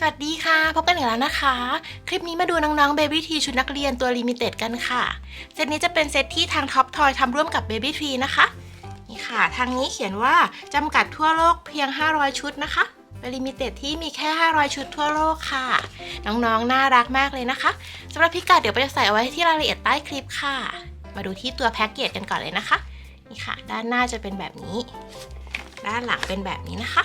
สวัสดีค่ะ พบกันอีกแล้วนะคะ คลิปนี้มาดูน้องๆ Baby T ชุดนักเรียนตัวลิมิเต็ดกันค่ะ เซตนี้จะเป็นเซตที่ทางท็อปทอยทำร่วมกับ Baby T นะคะ นี่ค่ะ ทางนี้เขียนว่าจำกัดทั่วโลกเพียง 500 ชุดนะคะเป็นลิมิเต็ดที่มีแค่ 500 ชุดทั่วโลกค่ะ น้องๆน่ารักมากเลยนะคะสำหรับพิกัดเดี๋ยวไปจะใส่เอาไว้ที่รายละเอียดใต้คลิปค่ะ มาดูที่ตัวแพ็กเกจกันก่อนเลยนะคะ นี่ค่ะ ด้านหน้าจะเป็นแบบนี้ ด้านหลังเป็นแบบนี้นะคะ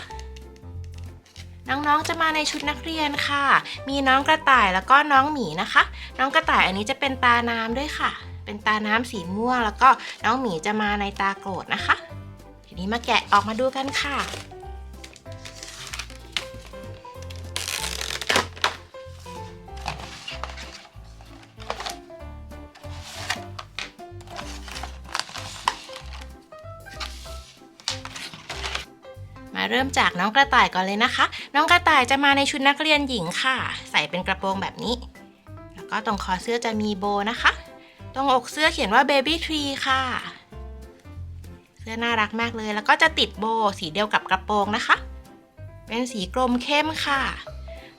น้องๆจะมาในชุดนักเรียนค่ะ มีน้องกระต่ายแล้วก็น้องหมีนะคะ น้องกระต่ายอันนี้จะเป็นตาน้ำด้วยค่ะ เป็นตาน้ำสีม่วง แล้วก็น้องหมีจะมาในตาโกรธนะคะ ทีนี้มาแกะออกมาดูกันค่ะ มาเริ่มจากน้องกระต่ายก่อนเลยนะคะ น้องกระต่ายจะมาในชุดนักเรียนหญิงค่ะ ใส่เป็นกระโปรงแบบนี้ แล้วก็ตรงคอเสื้อจะมีโบนะคะ ตรงอกเสื้อเขียนว่า baby tree ค่ะ เสื้อน่ารักมากเลย แล้วก็จะติดโบสีเดียวกับกระโปรงนะคะ เป็นสีกลมเข้มค่ะ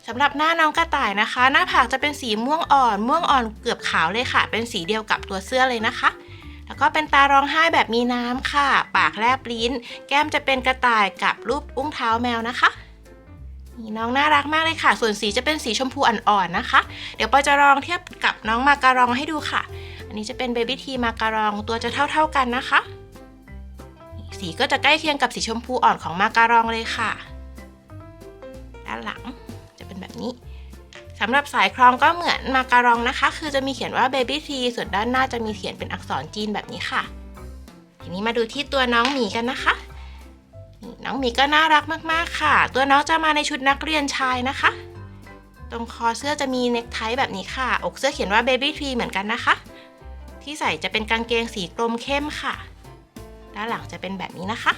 สำหรับหน้าน้องกระต่ายนะคะ หน้าผากจะเป็นสีม่วงอ่อน ม่วงอ่อนเกือบขาวเลยค่ะ เป็นสีเดียวกับตัวเสื้อเลยนะคะ แล้วก็เป็นตาร้องไห้แบบมีน้ำค่ะ ปากแลบลิ้น แก้มจะเป็นกระต่ายกับรูปอุ้งเท้าแมวนะคะนี่น้องน่ารักมากเลยค่ะ ส่วนสีจะเป็นสีชมพูอ่อนๆนะคะ เดี๋ยวปอจะลองเทียบกับน้องมาการองให้ดูค่ะ อันนี้จะเป็นเบบี้ทีมาการองตัวจะเท่าๆกันนะคะ สีก็จะใกล้เคียงกับสีชมพูอ่อนของมาการองเลยค่ะ ด้านหลังจะเป็นแบบนี้ สำหรับสายคลองก็เหมือนมาการองนะคะ คือจะมีเขียนว่า baby T ส่วนด้านหน้าจะมีเขียนเป็นอักษรจีนแบบนี้ค่ะ ทีนี้มาดูที่ตัวน้องหมีกันนะคะน้องหมีก็น่ารักมากๆค่ะ ตัวน้องจะมาในชุดนักเรียนชายนะคะ ตรงคอเสื้อจะมีเน็กไทแบบนี้ค่ะ อกเสื้อเขียนว่า baby T เหมือนกันนะคะ ที่ใส่จะเป็นกางเกงสีกลมเข้มค่ะ ด้านหลังจะเป็นแบบนี้นะคะ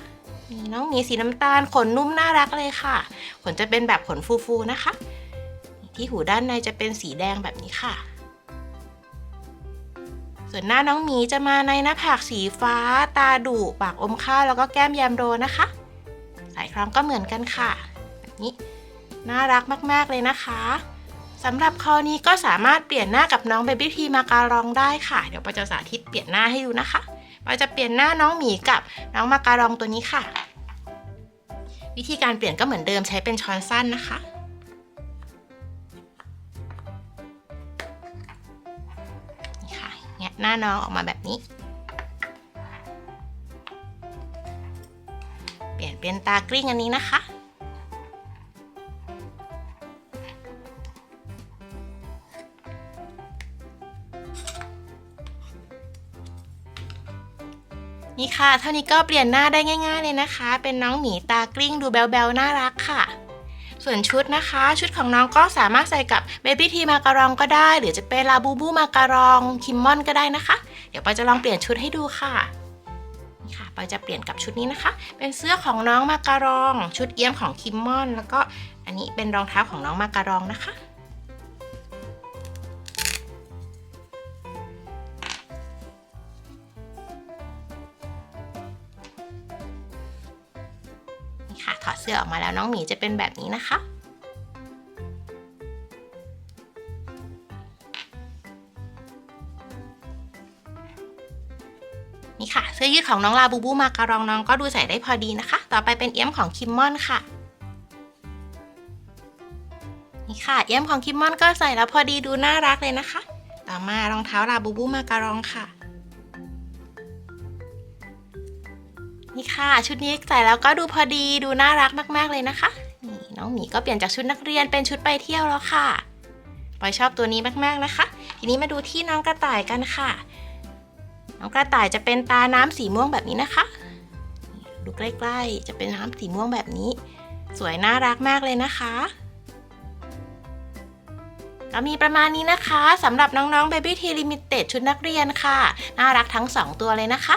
นี่น้องหมีสีน้ำตาลขนนุ่มน่ารักเลยค่ะ ขนจะเป็นแบบขนฟูๆนะคะ ที่หูด้านในจะเป็นสีแดงแบบนี้ค่ะ ส่วนหน้าน้องหมีจะมาในหน้าผากสีฟ้า ตาดุปากอมข้าวแล้วก็แก้มแยมโดนะคะ สายคล้องก็เหมือนกันค่ะ แบบนี้น่ารักมากๆเลยนะคะสำหรับคอนี้ก็สามารถเปลี่ยนหน้ากับน้องเบบี้พีมาการองได้ค่ะ เดี๋ยวปาจะสาธิตเปลี่ยนหน้าให้ดูนะคะปาจะเปลี่ยนหน้าน้องหมีกับน้องมาการองตัวนี้ค่ะ วิธีการเปลี่ยนก็เหมือนเดิมใช้เป็นช้อนสั้นนะคะ หน้าน้องออกมาแบบนี้ เปลี่ยนเป็นตากลิ้งอันนี้นะคะ นี่ค่ะ เท่านี้ก็เปลี่ยนหน้าได้ง่าย ๆ เลยนะคะ เป็นน้องหมีตากลิ้งดูแบลๆน่ารักค่ะ ส่วนชุดนะคะ ชุดของน้องก็สามารถใส่กับเบบี้ทีมาการองก็ได้ หรือจะเป็นลาบูบูมาการองคิมมอนก็ได้นะคะ เดี๋ยวปอยจะลองเปลี่ยนชุดให้ดูค่ะนี่ค่ะปอยจะเปลี่ยนกับชุดนี้นะคะ เป็นเสื้อของน้องมาการอง ชุดเอี้ยมของคิมมอน แล้วก็อันนี้เป็นรองเท้าของน้องมาการองนะคะ ค่ะ ถอดเสื้อออกมาแล้วน้องหมีจะเป็นแบบนี้นะคะ นี่ค่ะ เสื้อยืดของน้องลาบูบูมาการองน้องก็ดูใส่ได้พอดีนะคะ ต่อไปเป็นเอี้ยมของคิมมอนค่ะนี่ค่ะ เอี้ยมของคิมมอนก็ใส่แล้วพอดีดูน่ารักเลยนะคะ ต่อมารองเท้าลาบูบูมาการองค่ะ นี่ค่ะ ชุดนี้ใส่แล้วก็ดูพอดีดูน่ารักมากๆเลยนะคะนี่น้องหมีก็เปลี่ยนจากชุดนักเรียนเป็นชุดไปเที่ยวแล้วค่ะปอยชอบตัวนี้มากๆนะคะ ทีนี้มาดูที่น้องกระต่ายกันค่ะ น้องกระต่ายจะเป็นตาน้ำสีม่วงแบบนี้นะคะ ดูใกล้ๆ จะเป็นน้ำสีม่วงแบบนี้ สวยน่ารักมากเลยนะคะก็มีประมาณนี้นะคะสำหรับน้องๆ Baby T Limited ชุดนักเรียนค่ะ น่ารักทั้ง 2 ตัวเลยนะคะ